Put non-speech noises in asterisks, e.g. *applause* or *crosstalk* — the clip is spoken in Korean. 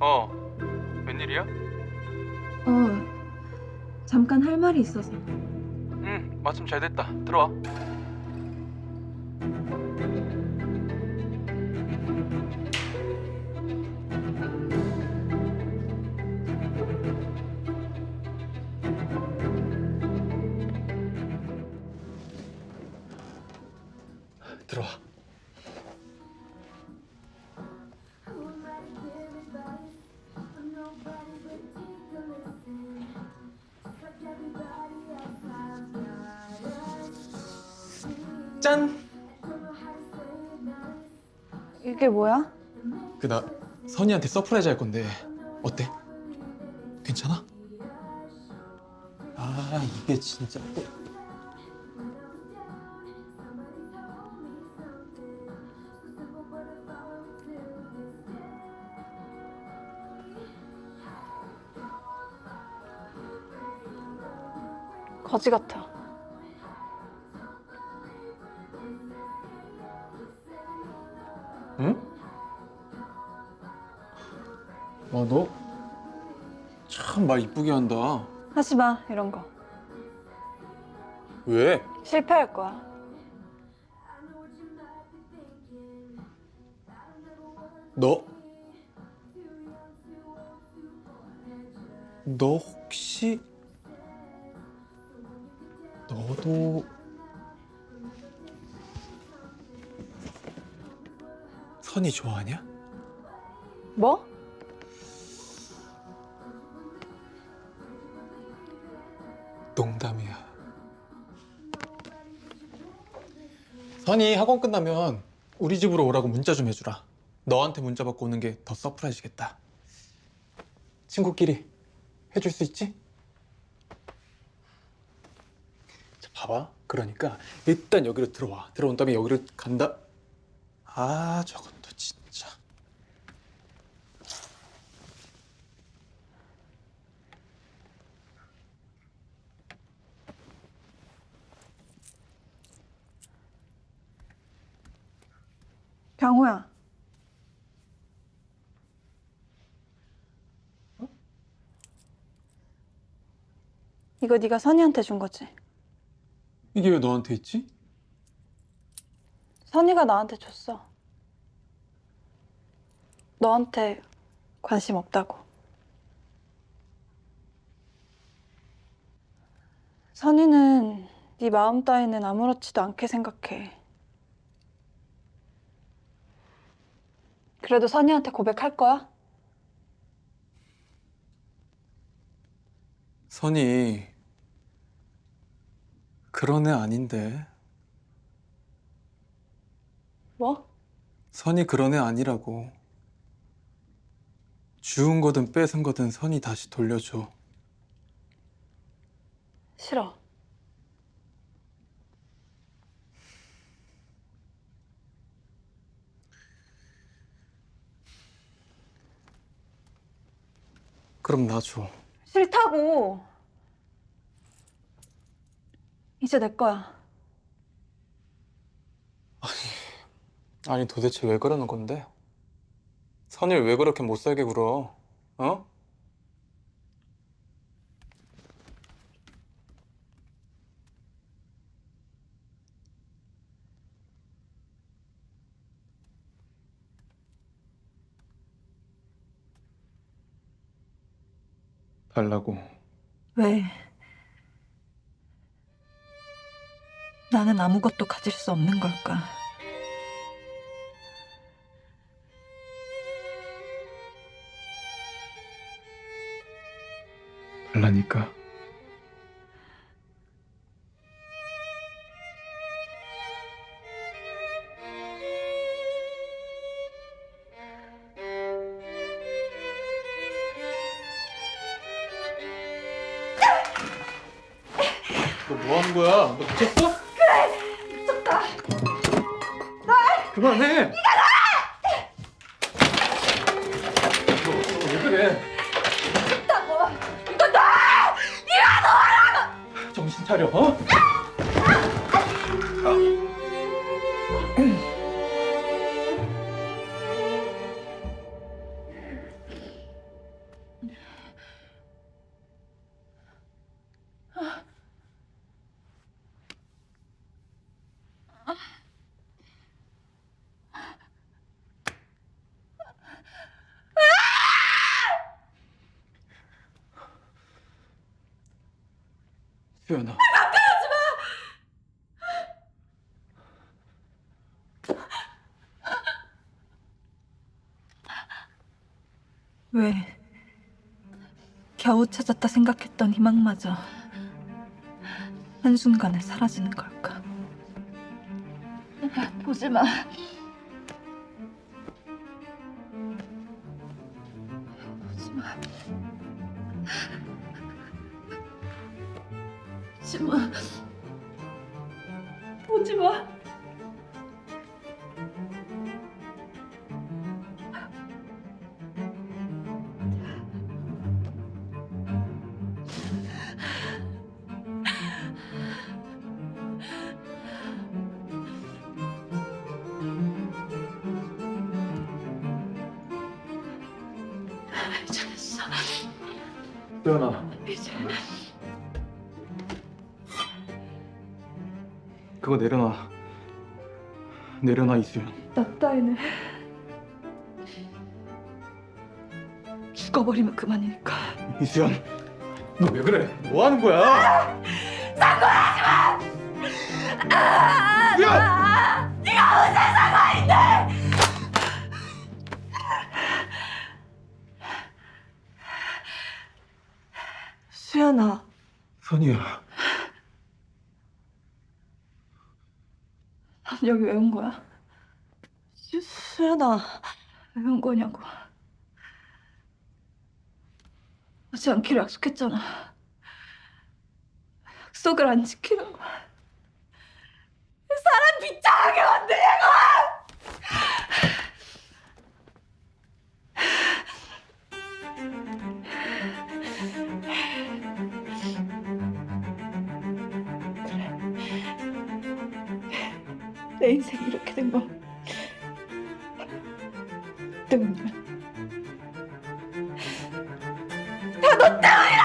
어, 웬일이야? 어, 잠깐 할 말이 있어서. 응, 마침 잘 됐다. 들어와. 짠! 이게 뭐야? 그 나 선이한테 서프라이즈 할 건데 어때? 괜찮아? 아 이게 진짜 또- 거지 같아. 너 참 말 이쁘게 한다. 하지 마, 이런 거. 왜? 실패할 거야. 너? 너 혹시 너도 선이 좋아하냐? 뭐? 선이 학원 끝나면 우리 집으로 오라고 문자 좀 해주라. 너한테 문자 받고 오는 게 더 서프라이즈겠다. 친구끼리 해줄 수 있지? 자, 봐봐. 그러니까 일단 여기로 들어와. 들어온 다음에 여기로 간다. 아, 저것도 진 짜. 병호야. 이거 네가 선이한테 준 거지? 이게 왜 너한테 있지? 선이가 나한테 줬어. 너한테 관심 없다고. 선이는 네 마음 따위는 아무렇지도 않게 생각해. 그래도 선이한테 고백할 거야? 선이 그런 애 아닌데. 뭐? 선이 그런 애 아니라고. 주운 거든 뺏은 거든 선이 다시 돌려줘. 싫어. 그럼 나 줘. 싫다고. 이제 내 거야. 아니 도대체 왜 그러는 건데? 선이를 왜 그렇게 못 살게 굴어? 어? 달라고. 왜? 나는 아무것도 가질 수 없는 걸까? 달라니까. 뭐 하는 거야? 너 미쳤어? 그래 미쳤다 날 그만해. 네가 나! 너왜 그래? 미쳤다고 이거 나 네가 너라고 정신 차려. 어? 수연아. 왜 겨우 찾았다 생각했던 희망마저 한순간에 사라지는 걸까? 보지 마. 보지 마. 보지 마. 잘했어. 수연아. 이제 그거 내려놔. 내려놔 이수연. 나 따위는 죽어버리면 그만이니까. 이수연. 너 왜 그래? 뭐 하는 거야? 수연아, 선이야. *laughs* 여기 왜 온 거야? 수, 수연아, 왜 온 거냐고. 오지 않기로 약속했잖아. 약속을 안 지키는 거야. 사람 비참하게 내 인생이 이렇게 된건 때문이야. 다 너 때문이야!